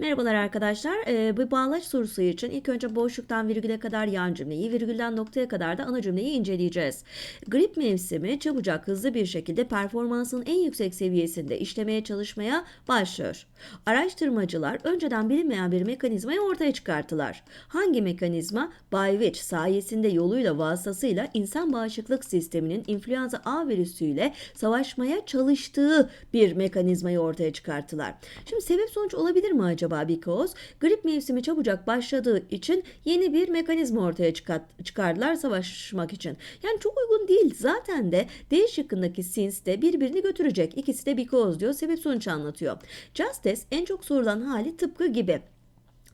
Merhabalar arkadaşlar. Ee, bu bağlaç sorusu için ilk önce boşluktan virgüle kadar yan cümleyi, virgülden noktaya kadar da ana cümleyi inceleyeceğiz. Grip mevsimi çabucak hızlı bir şekilde performansın en yüksek seviyesinde işlemeye çalışmaya başlıyor. Araştırmacılar önceden bilinmeyen bir mekanizmayı ortaya çıkarttılar. Hangi mekanizma? Bay Which sayesinde yoluyla vasıtasıyla insan bağışıklık sisteminin influenza A virüsüyle savaşmaya çalıştığı bir mekanizmayı ortaya çıkarttılar. Şimdi sebep sonuç olabilir mi acaba? Because grip mevsimi çabucak başladığı için yeni bir mekanizma ortaya çıkardılar savaşmak için. Yani çok uygun değil. Zaten de D şıkkındaki since de birbirini götürecek. İkisi de because diyor. Sebep sonuç anlatıyor. Justice en çok sorulan hali tıpkı gibi.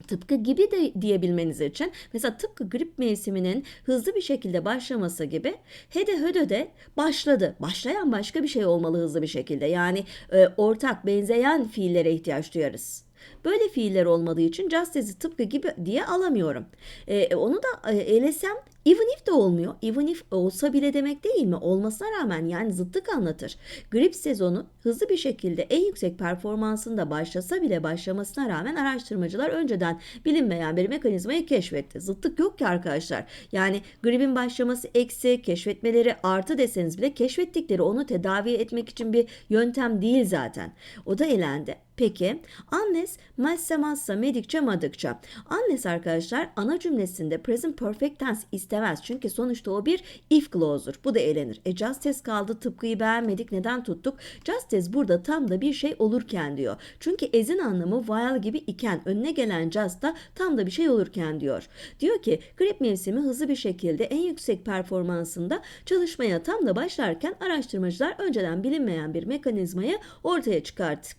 Tıpkı gibi de diyebilmeniz için mesela tıpkı grip mevsiminin hızlı bir şekilde başlaması gibi hede höde de başladı. Başlayan başka bir şey olmalı hızlı bir şekilde. Yani e, ortak benzeyen fiillere ihtiyaç duyarız. Böyle fiiller olmadığı için justice'i tıpkı gibi diye alamıyorum. E, onu da elesem even if de olmuyor. Even if olsa bile demek değil mi? Olmasına rağmen yani zıtlık anlatır. Grip sezonu hızlı bir şekilde en yüksek performansında başlasa bile başlamasına rağmen araştırmacılar önceden bilinmeyen bir mekanizmayı keşfetti. Zıtlık yok ki arkadaşlar. Yani gripin başlaması eksi, keşfetmeleri artı deseniz bile keşfettikleri onu tedavi etmek için bir yöntem değil zaten. O da elendi. Peki unless massa massa medikçe madıkça. Unless arkadaşlar ana cümlesinde present perfect tense istemez. Çünkü sonuçta o bir if clause'dur. Bu da elenir. E justice kaldı tıpkıyı beğenmedik. Neden tuttuk? Justice burada tam da bir şey olurken diyor. Çünkü ezin anlamı while gibi iken önüne gelen just da tam da bir şey olurken diyor. Diyor ki grip mevsimi hızlı bir şekilde en yüksek performansında çalışmaya tam da başlarken araştırmacılar önceden bilinmeyen bir mekanizmayı ortaya çıkarttı.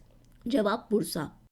Cevap Bursa.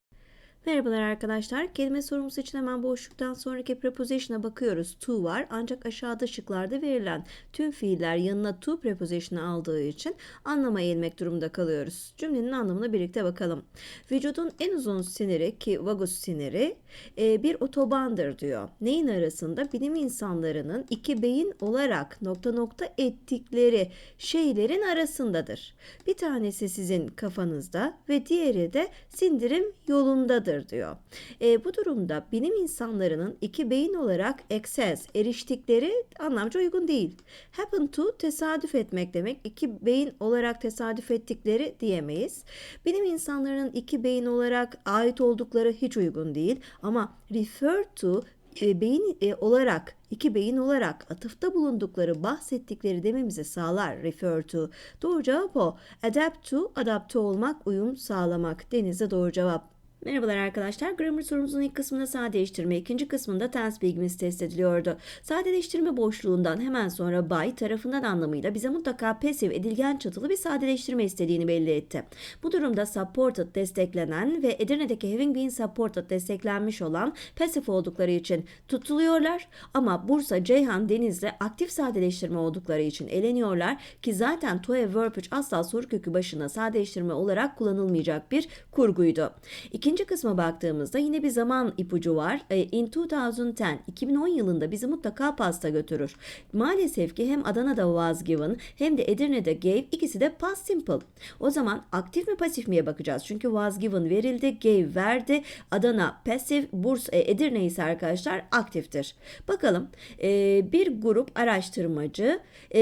Merhabalar arkadaşlar. Kelime sorumuz için hemen boşluktan sonraki preposition'a bakıyoruz. To var ancak aşağıda şıklarda verilen tüm fiiller yanına to preposition'ı aldığı için anlama eğilmek durumunda kalıyoruz. Cümlenin anlamına birlikte bakalım. Vücudun en uzun siniri ki vagus siniri e, bir otobandır diyor. Neyin arasında? Bilim insanlarının iki beyin olarak nokta nokta ettikleri şeylerin arasındadır. Bir tanesi sizin kafanızda ve diğeri de sindirim yolundadır diyor. E, bu durumda bilim insanlarının iki beyin olarak access, eriştikleri anlamca uygun değil. Happen to tesadüf etmek demek. İki beyin olarak tesadüf ettikleri diyemeyiz. Bilim insanlarının iki beyin olarak ait oldukları hiç uygun değil. Ama refer to e, beyin e, olarak iki beyin olarak atıfta bulundukları bahsettikleri dememizi sağlar refer to. Doğru cevap o. Adapt to adapte olmak, uyum sağlamak. Deniz'de doğru cevap. Merhabalar arkadaşlar. Grammar sorumuzun ilk kısmında sadeleştirme, ikinci kısmında tense bilgimiz test ediliyordu. Sadeleştirme boşluğundan hemen sonra by tarafından anlamıyla bize mutlaka passive edilgen çatılı bir sadeleştirme istediğini belli etti. Bu durumda supported desteklenen ve Edirne'deki having been supported desteklenmiş olan passive oldukları için tutuluyorlar ama Bursa, Ceyhan, Denizli aktif sadeleştirme oldukları için eleniyorlar ki zaten to have verb 3 asla soru kökü başına sadeleştirme olarak kullanılmayacak bir kurguydu. İkinci İkinci kısma baktığımızda yine bir zaman ipucu var. E, In 2010, 2010 yılında bizi mutlaka pasta götürür. Maalesef ki hem Adana'da was given hem de Edirne'de gave ikisi de past simple. O zaman aktif mi pasif miye bakacağız? Çünkü was given verildi, gave verdi. Adana pasif, Burs, e, Edirne ise arkadaşlar aktiftir. Bakalım e, bir grup araştırmacı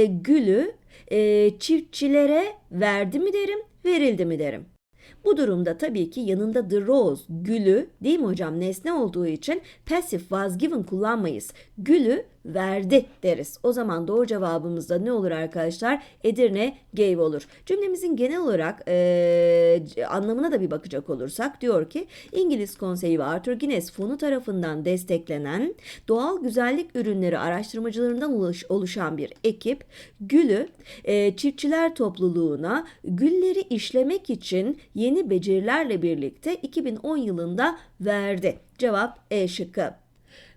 gülü çiftçilere verdi mi derim, verildi mi derim. Bu durumda tabii ki yanında the rose, gülü değil mi hocam nesne olduğu için passive was given kullanmayız. Gülü verdi deriz. O zaman doğru cevabımız da ne olur arkadaşlar? Edirne gave olur. Cümlemizin genel olarak e, anlamına da bir bakacak olursak diyor ki İngiliz konseyi ve Arthur Guinness fonu tarafından desteklenen doğal güzellik ürünleri araştırmacılarından oluş, oluşan bir ekip gülü e, çiftçiler topluluğuna gülleri işlemek için yeni becerilerle birlikte 2010 yılında verdi. Cevap E şıkkı.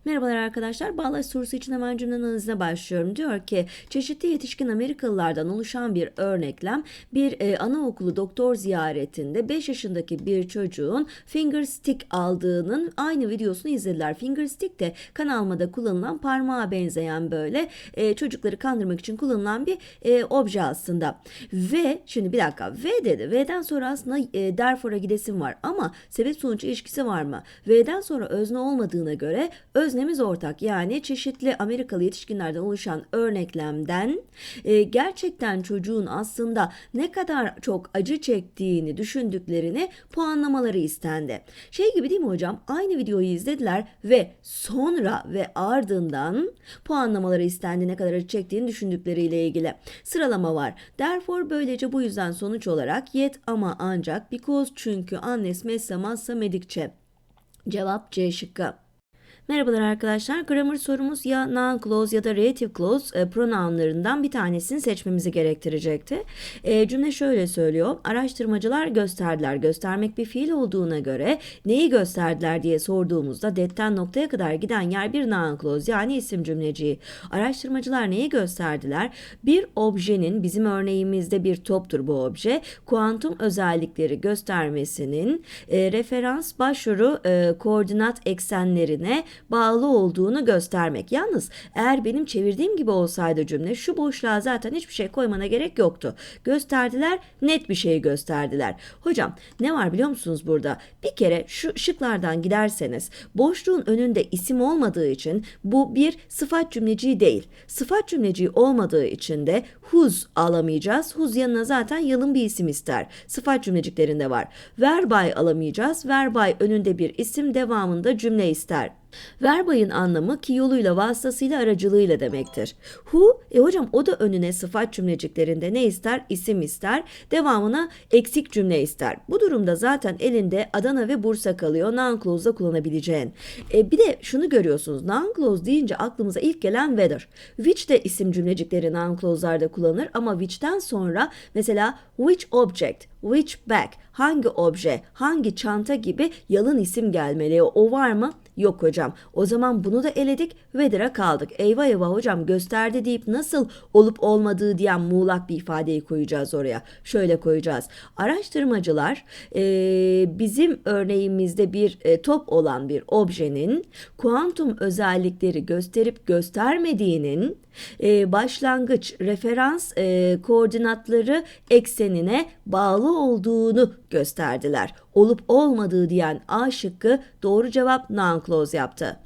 Merhabalar arkadaşlar. Bağlaç sorusu için hemen cümle analizine başlıyorum. Diyor ki çeşitli yetişkin Amerikalılardan oluşan bir örneklem bir e, anaokulu doktor ziyaretinde 5 yaşındaki bir çocuğun finger stick aldığının aynı videosunu izlediler. Finger stick de kan almada kullanılan parmağa benzeyen böyle e, çocukları kandırmak için kullanılan bir e, obje aslında. Ve şimdi bir dakika V dedi. V'den sonra aslında e, therefore gidesim var ama sebep sonuç ilişkisi var mı? V'den sonra özne olmadığına göre öznemiz ortak. Yani çeşitli Amerikalı yetişkinlerden oluşan örneklemden e, gerçekten çocuğun aslında ne kadar çok acı çektiğini düşündüklerini puanlamaları istendi. Şey gibi değil mi hocam? Aynı videoyu izlediler ve sonra ve ardından puanlamaları istendi ne kadar acı çektiğini düşündükleriyle ilgili. Sıralama var. Therefore böylece bu yüzden sonuç olarak yet ama ancak because çünkü unless messa massa medikçe. Cevap C şıkkı. Merhabalar arkadaşlar. Grammar sorumuz ya noun clause ya da relative clause e, pronounlarından bir tanesini seçmemizi gerektirecekti. E, cümle şöyle söylüyor. Araştırmacılar gösterdiler. Göstermek bir fiil olduğuna göre neyi gösterdiler diye sorduğumuzda detten noktaya kadar giden yer bir noun clause yani isim cümleciği. Araştırmacılar neyi gösterdiler? Bir objenin bizim örneğimizde bir toptur bu obje. Kuantum özellikleri göstermesinin e, referans başvuru e, koordinat eksenlerine bağlı olduğunu göstermek. Yalnız eğer benim çevirdiğim gibi olsaydı cümle şu boşluğa zaten hiçbir şey koymana gerek yoktu. Gösterdiler, net bir şeyi gösterdiler. Hocam ne var biliyor musunuz burada? Bir kere şu şıklardan giderseniz boşluğun önünde isim olmadığı için bu bir sıfat cümleciği değil. Sıfat cümleciği olmadığı için de whose alamayacağız. Whose yanına zaten yalın bir isim ister. Sıfat cümleciklerinde var. Verbay alamayacağız. Verbay önünde bir isim devamında cümle ister. Verbayın anlamı ki yoluyla, vasıtasıyla, aracılığıyla demektir. Who, e hocam o da önüne sıfat cümleciklerinde ne ister? İsim ister. Devamına eksik cümle ister. Bu durumda zaten elinde Adana ve Bursa kalıyor. Noun clause'da kullanabileceğin. E, bir de şunu görüyorsunuz. Noun clause deyince aklımıza ilk gelen whether. Which de isim cümlecikleri noun clause'larda kullanılır ama which'ten sonra mesela which object, which bag, hangi obje, hangi çanta gibi yalın isim gelmeli. O var mı? Yok hocam. O zaman bunu da eledik Weather'a kaldık. Eyvah eyvah hocam gösterdi deyip nasıl olup olmadığı diyen muğlak bir ifadeyi koyacağız oraya. Şöyle koyacağız. Araştırmacılar e, bizim örneğimizde bir e, top olan bir objenin kuantum özellikleri gösterip göstermediğinin e, başlangıç referans e, koordinatları eksenine bağlı olduğunu gösterdiler. Olup olmadığı diyen A şıkkı doğru cevap noun clause yaptı.